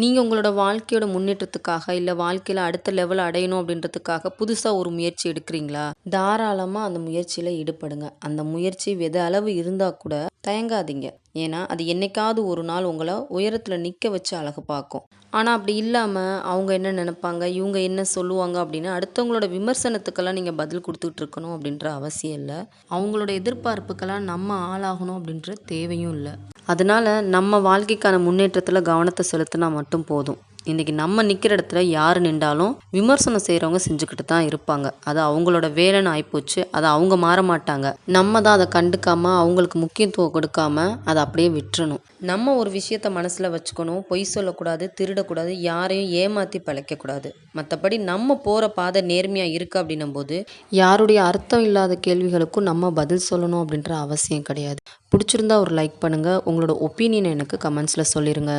நீங்கள் உங்களோட வாழ்க்கையோட முன்னேற்றத்துக்காக இல்லை வாழ்க்கையில் அடுத்த லெவல் அடையணும் அப்படின்றதுக்காக புதுசாக ஒரு முயற்சி எடுக்கிறீங்களா? தாராளமாக அந்த முயற்சியில் ஈடுபடுங்க. அந்த முயற்சி வெத அளவு இருந்தால் கூட தயங்காதீங்க. ஏன்னா அது என்னைக்காவது ஒரு நாள் உங்களை உயரத்தில் நிற்க வச்சு அழகு பார்க்கும் ஆனால் அப்படி இல்லாமல் அவங்க என்ன நினைப்பாங்க? இவங்க என்ன சொல்லுவாங்க? அப்படின்னு அடுத்தவங்களோட விமர்சனத்துக்கெல்லாம் நீங்கள் பதில் கொடுத்துட்டு இருக்கணும் அப்படின்ற அவசியம் இல்லை. அவங்களோட எதிர்பார்ப்புக்கெல்லாம் நம்ம ஆளாகணும் அப்படின்ற தேவையும் இல்லை. அதனால நம்ம வாழ்க்கைக்கான முன்னேற்றத்தில் கவனத்தை செலுத்தினா மட்டும் போதும். இன்றைக்கி நம்ம நிற்கிற இடத்துல யார் நின்றாலும் விமர்சனம் செய்கிறவங்க செஞ்சுக்கிட்டு தான் இருப்பாங்க. அது அவங்களோட வேலைன்னு ஆகிப்போச்சு அதை அவங்க மாற மாட்டாங்க. நம்ம தான் அதை கண்டுக்காமல் அவங்களுக்கு முக்கியத்துவம் கொடுக்காம அதை அப்படியே விட்டுறணும். நம்ம ஒரு விஷயத்த மனசில் வச்சுக்கணும். பொய் சொல்லக்கூடாது திருடக்கூடாது யாரையும் ஏமாற்றி பழைக்கக்கூடாது. மற்றபடி நம்ம போகிற பாதை நேர்மையாக இருக்குது அப்படின்னும் போது யாருடைய அர்த்தம் இல்லாத கேள்விகளுக்கும் நம்ம பதில் சொல்லணும் அப்படின்ற அவசியம் கிடையாது. பிடிச்சிருந்தா ஒரு லைக் பண்ணுங்கள் உங்களோட ஒப்பீனியன் எனக்கு கமெண்ட்ஸில் சொல்லிடுங்க